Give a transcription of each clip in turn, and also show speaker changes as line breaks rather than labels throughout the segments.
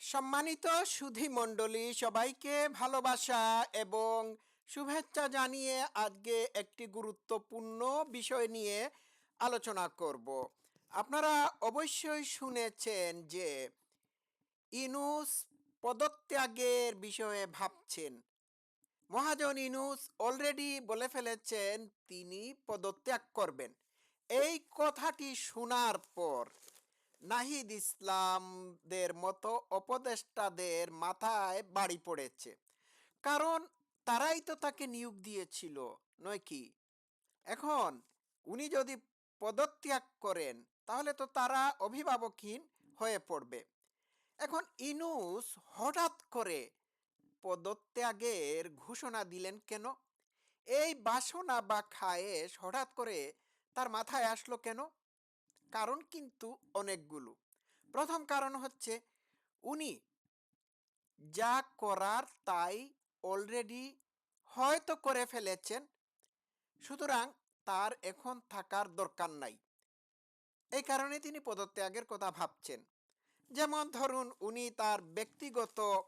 সম্মানিত সুধী মণ্ডলী, সবাইকে ভালোবাসা এবং শুভেচ্ছা জানিয়ে আজকে একটি গুরুত্বপূর্ণ বিষয় নিয়ে আলোচনা করব। আপনারা অবশ্যই শুনেছেন যে ইনুস পদত্যাগের বিষয়ে ভাবছেন। মহাজন ইনুস অলরেডি বলে ফেলেছেন, তিনি পদত্যাগ করবেন। এই কথাটি শোনার পর নাহিদ ইসলামদের মতো উপদেষ্টাদের মাথায় বাড়ি পড়েছে। কারণ তারাই তো তাকে নিয়োগ দিয়েছিল, নয় কি? এখন উনি যদি পদত্যাগ করেন, তাহলে তো তারা অভিভাবকহীন হয়ে পড়বে। এখন ইনুস হঠাৎ করে পদত্যাগের ঘোষণা দিলেন কেন? এই বাসনা বা খায়েশ হঠাৎ করে তার মাথায় আসলো কেন? কারণ কিন্তু অনেকগুলো। প্রথম কারণ হচ্ছে উনি যা করার তাই অলরেডি হয়তো করে ফেলেছেন, সুতরাং তার এখন থাকার দরকার নাই। এই কারণে তিনি পদত্যাগের কথা ভাবছেন। যেমন ধরুন, উনি তার ব্যক্তিগত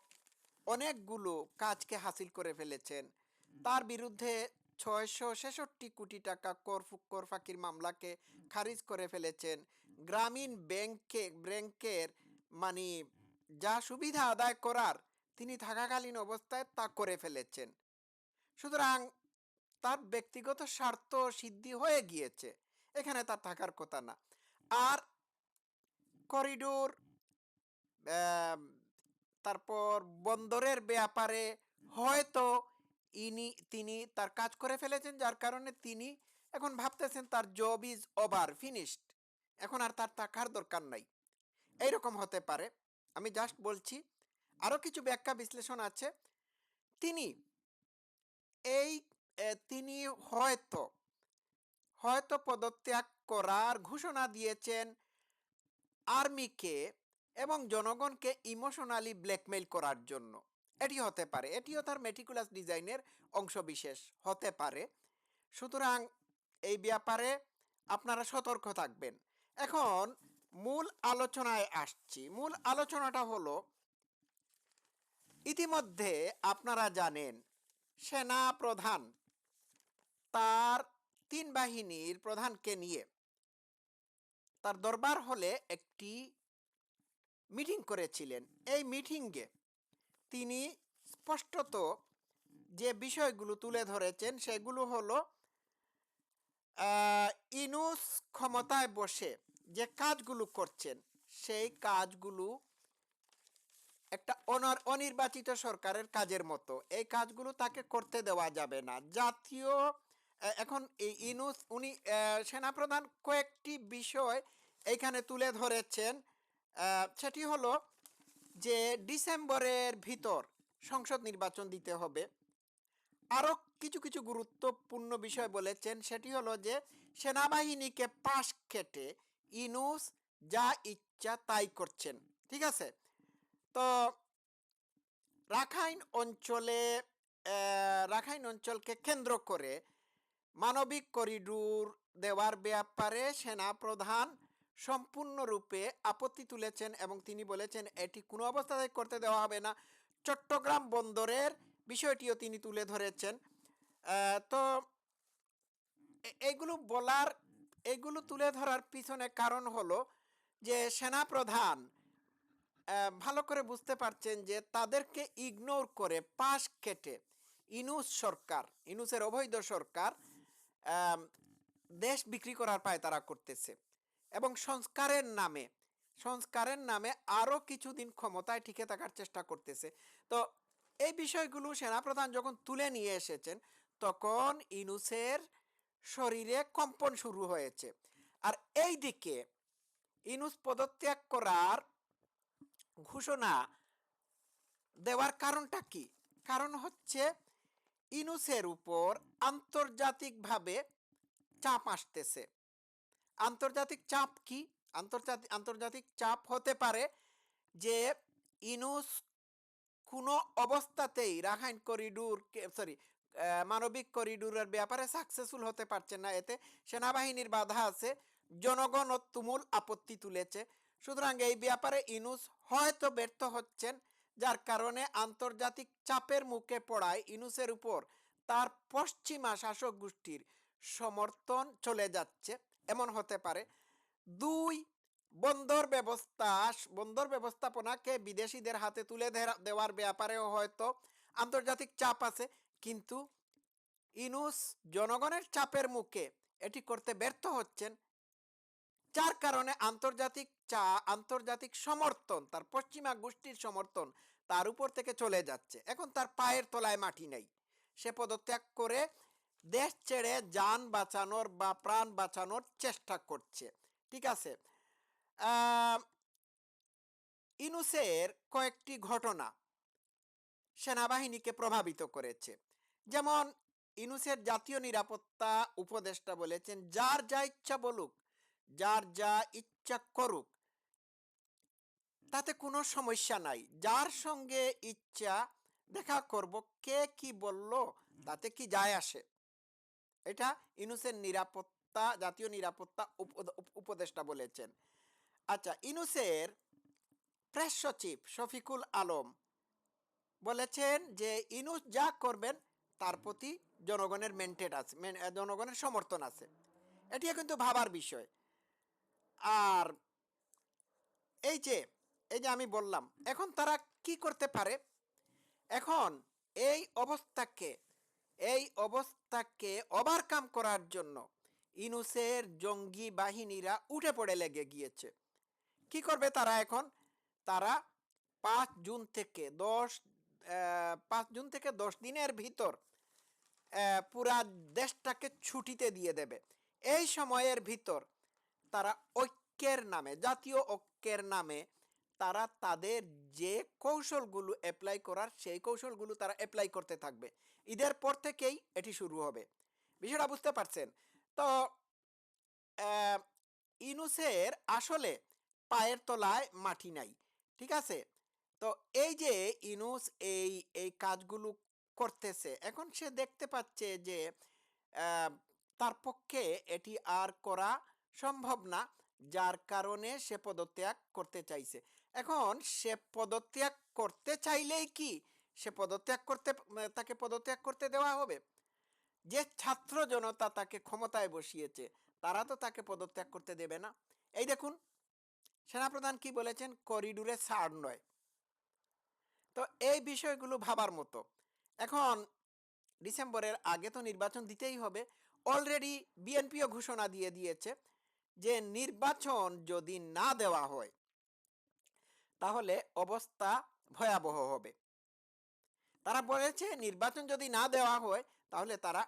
অনেকগুলো কাজকে হাসিল করে ফেলেছেন। তার বিরুদ্ধে ছয়শো ছেষট্টি কোটি টাকা কর কর ফাঁকির মামলাকে খারিজ করে ফেলেছেন গ্রামীণ ব্যাংকে ব্যাংকের মানে যা সুবিধা আদায় করার তিনি থাকাকালীন অবস্থায় তা করে ফেলেছেন। সুতরাং তার ব্যক্তিগত স্বার্থ সিদ্ধি হয়ে গিয়েছে এখানে তার থাকার কথা না। আর করিডোর তারপর বন্দরের ব্যাপারে হয়তো ইনি, তিনি তার কাজ করে ফেলেছেন, যার কারণে তিনি এখন ভাবতেছেন তার জব ইজ ওভার ফিনিশড এখন আর তার থাকার দরকার নাই। এইরকম হতে পারে। আমি জাস্ট বলছি আরও কিছু ব্যাখ্যা বিশ্লেষণ আছে। তিনি এই তিনি হয়তো হয়তো পদত্যাগ করার ঘোষণা দিয়েছেন আর্মিকে এবং জনগণকে ইমোশনালি ব্ল্যাকমেইল করার জন্য। এটি হতে পারে। এটিও তার মেটিকুলাস ডিজাইনের অংশবিশেষ। হতে পারে। সুতরাং এই ব্যাপারে আপনারা সতর্ক থাকবেন। এখন মূল আলোচনায় আসছি। মূল আলোচনাটা হলো, ইতিমধ্যে আপনারা জানেন সেনা প্রধান তার তিন বাহিনীর প্রধানকে নিয়ে তার দরবার হলে একটি মিটিং করেছিলেন। এই মিটিংয়ে তিনি স্পষ্টত যে বিষয়গুলো তুলে ধরেছেন সেগুলো হলো ইনুস ক্ষমতায় বসে যে কাজগুলো করছেন, সেই কাজগুলো একটা অনর, অনির্বাচিত সরকারের কাজের মতো। এই কাজগুলো তাকে করতে দেওয়া যাবে না। জাতীয় এখন এই ইনুস, উনি সেনাপ্রধান কয়েকটি বিষয় এইখানে তুলে ধরেছেন। সেটি হলো যে ডিসেম্বরের ভিতর সংসদ নির্বাচন দিতে হবে। আরও কিছু কিছু গুরুত্বপূর্ণ বিষয় বলেছেন, সেটি হলো যে সেনাবাহিনীকে পাশ কেটে ইনুস যা ইচ্ছা তাই করছেন। ঠিক আছে? তো রাখাইন অঞ্চলে রাখাইন অঞ্চলকে কেন্দ্র করে মানবিক করিডোর দেওয়ার ব্যাপারে সেনা প্রধান সম্পূর্ণরূপে আপত্তি তুলেছেন এবং তিনি বলেছেন, এটি কোনো অবস্থাতেই করতে দেওয়া হবে না। চট্টগ্রাম বন্দরের বিষয়টিও তিনি তুলে ধরেছেন। তো এগুলো বলার, এগুলো তুলে ধরার পিছনে কারণ হলো যে সেনা প্রধান ভালো করে বুঝতে পারছেন যে তাদেরকে ইগনোর করে পাশ কেটে ইনুস সরকার, ইনুসের অবৈধ সরকার দেশ বিক্রি করার পায় তারা করতেছে। এবং সংস্কারের নামে সংস্কারের নামে আরও কিছুদিন ক্ষমতায় টিকে থাকার চেষ্টা করতেছে। তো এই বিষয়গুলো সেনাপ্রধান যখন তুলে নিয়ে এসেছেন, তখন ইনুসের শরীরে কম্পন শুরু হয়েছে। আর এই দিকে ইনুস পদত্যাগ করার ঘোষণা দেওয়ার কারণটা কি? কারণ হচ্ছে ইনুসের উপর আন্তর্জাতিকভাবে চাপ আসতেছে। আন্তর্জাতিক চাপ কি? আন্তর্জাতিক আন্তর্জাতিক চাপ হতে পারে যে ইনুস কোনো অবস্থাতেই রাখাইন করিডোর সরি মানবিক করিডোরের ব্যাপারে সাকসেসফুল হতে পারছে না। এতে সেনাবাহিনীর বাধা আছে, জনগণ তুমুল আপত্তি তুলেছে। সুতরাং এই ব্যাপারে ইনুস হয়তো ব্যর্থ হচ্ছেন, যার কারণে আন্তর্জাতিক চাপের মুখে পড়ায় ইনুসের উপর তার পশ্চিমা শাসক গোষ্ঠীর সমর্থন চলে যাচ্ছে। এমন হতে পারে। দুই, বন্দর ব্যবস্থা বন্দর ব্যবস্থাপনাকে বিদেশিদের হাতে তুলে দেওয়ার ব্যাপারেও হয়তো আন্তর্জাতিক চাপ আছে। কিন্তু ইনুস জনগণের চাপের মুখে এটি করতে ব্যর্থ হচ্ছেন। যার কারণে আন্তর্জাতিক চা, আন্তর্জাতিক সমর্থন, তার পশ্চিমা গোষ্ঠীর সমর্থন তার উপর থেকে চলে যাচ্ছে। এখন তার পায়ের তলায় মাটি নেই। সে পদত্যাগ করে দেশ ছেড়ে যান বাঁচানোর বা প্রাণ বাঁচানোর চেষ্টা করছে। ঠিক আছে? ইনুসের কয়েকটি ঘটনা সেনাবাহিনীকে প্রভাবিত করেছে। যেমন, ইনুসের জাতীয় নিরাপত্তা উপদেষ্টা বলেছেন, যার যা ইচ্ছা বলুক, যার যা ইচ্ছা করুক, তাতে কোনো সমস্যা নাই। যার সঙ্গে ইচ্ছা দেখা করব, কে কি বলল, তাতে কি যায় আসে? এটা ইনুসের নিরাপত্তা, জাতীয় নিরাপত্তা উপ- উপ- উপদেষ্টা বলেছেন। আচ্ছা ইনুসের প্রেস সচিব শফিকুল আলম বলেছেন যে ইনুস যা করবেন তার প্রতি জনগণের মেন্টেড আছে জনগণের সমর্থন আছে। এটি কিন্তু ভাবার বিষয়। আর এই যে এই যে আমি বললাম, এখন তারা কি করতে পারে? এখন এই অবস্থাকে এই অবস্থাকে ওভারকাম করার জন্য ইনুসের জঙ্গি বাহিনীরা উঠে পড়ে লেগে গিয়েছে। কি করবে তারা এখন? তারা পাঁচ জুন থেকে দশ পাঁচ জুন থেকে দশ দিনের ভিতর পুরা দেশটাকে ছুটিতে দিয়ে দেবে। এই সময়ের ভিতর তারা ঐক্যের নামে, জাতীয় ঐক্যের নামে তারা তাদের যে কৌশলগুলো অ্যাপ্লাই করার সেই কৌশলগুলো তারা অ্যাপ্লাই করতে থাকবে। ঈদের পর থেকেই এটি শুরু হবে। বিষয়টা বুঝতে পারছেন? তো ইনুসের আসলে পায়ের তলায় মাটি নাই, ঠিক আছে? তো এই যে ইনুস এই এই কাজগুলো করতেছে, এখন সে দেখতে পাচ্ছে যে তার পক্ষে এটি আর করা সম্ভব না, যার কারণে সে পদত্যাগ করতে চাইছে। এখন সে পদত্যাগ করতে চাইলেই কি সে পদত্যাগ করতে, তাকে পদত্যাগ করতে দেওয়া হবে? যে ছাত্র জনতা তাকে ক্ষমতায় বসিয়েছে, তারা তো তাকে পদত্যাগ করতে দেবে না। এই দেখুন, সেনাপ্রধান কি বলেছেন? করিডোরে ছাড় নয়। তো এই বিষয়গুলো ভাবার মতো। এখন ডিসেম্বরের আগে তো নির্বাচন দিতেই হবে। অলরেডি বিএনপিও ঘোষণা দিয়ে দিয়েছে যে নির্বাচন যদি না দেওয়া হয় তাহলে অবস্থা ভয়াবহ হবে। তারা বলেছে, নির্বাচন যদি না দেওয়া হয়, তাহলে তারা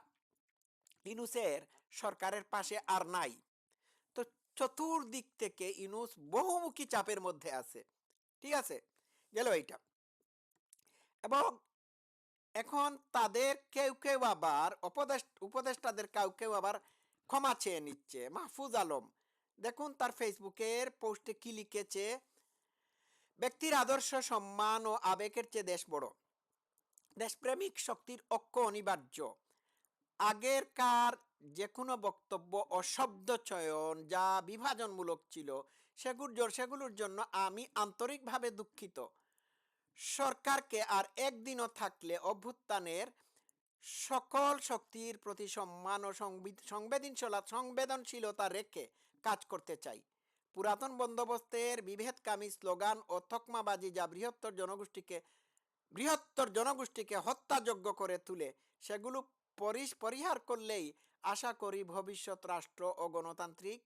ইনুসের সরকারের পাশে আর নাই। তো চতুর্দিক থেকে ইনুস বহুমুখী চাপের মধ্যে আছে। ঠিক আছে? গেল এইটা। এবং এখন তাদের কেউ কেউ আবার উপদেষ্টাদের কেউ কেউ আবার ক্ষমা চেয়ে নিচ্ছে। মাহফুজ আলম, দেখুন তার ফেসবুকের পোস্টে কি লিখেছে? ব্যক্তির আদর্শ, সম্মান ও আবেগের চেয়ে দেশ বড়। দেশপ্রেমিক শক্তির ঐক্য অনিবার্য। আগেরকার যে কোনো বক্তব্য ও শব্দ চয়ন যা বিভাজনমূলক ছিল সেগুলোর সেগুলোর জন্য আমি আন্তরিকভাবে দুঃখিত। সরকারকে আর একদিনও থাকলে অভ্যুত্থানের সকল শক্তির প্রতি সম্মান ও সংবিদ- সংবেদনশীলতা সংবেদনশীলতা রেখে কাজ করতে চাই। পুরাতন বন্দোবস্তের বিভেদকামী স্লোগান ও থকমাবাজি যা বৃহত্তর জনগোষ্ঠীকে বৃহত্তর জনগোষ্ঠীকে হত্যাযোগ্য করে তুলে, সেগুলো পরিস, পরিহার করলেই আশা করি ভবিষ্যৎ রাষ্ট্র ও গণতান্ত্রিক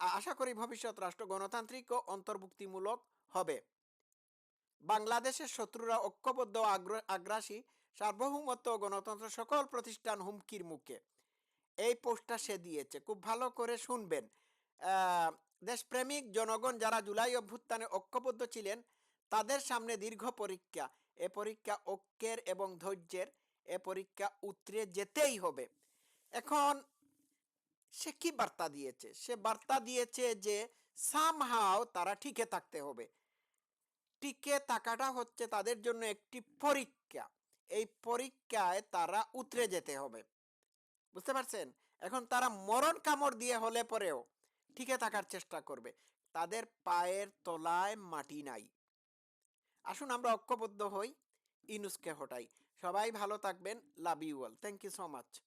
আশা করি ভবিষ্যৎ রাষ্ট্র গণতান্ত্রিক ও অন্তর্ভুক্তিমূলক হবে। বাংলাদেশের শত্রুরা ঐক্যবদ্ধ আগ্রাসী, সার্বভৌমত্ব ও গণতন্ত্র সকল প্রতিষ্ঠান হুমকির মুখে। এই পোস্টটা সে দিয়েছে। খুব ভালো করে শুনবেন। দেশপ্রেমিক জনগণ যারা জুলাই অভ্যুত্থানে ঐক্যবদ্ধ ছিলেন, তাদের সামনে দীর্ঘ পরীক্ষা। এ পরীক্ষা ঐক্যের এবং ধৈর্যের, এ পরীক্ষা উতরে যেতেই হবে। এখন সে কি বার্তা দিয়েছে? সে বার্তা দিয়েছে যে সামহাও তারা টিকে থাকতে হবে। টিকে থাকাটা হচ্ছে তাদের জন্য একটি পরীক্ষা। এই পরীক্ষায় তারা উতরে যেতে হবে। বুঝতে পারছেন? এখন তারা মরণ কামড় দিয়ে হলে পরেও টিকে থাকার চেষ্টা করবে। তাদের পায়ের তলায় মাটি নাই। আসুন আমরা ঐক্যবদ্ধ হই, ইনুসকে হটাই। সবাই ভালো থাকবেন। Love you all. Thank you so much.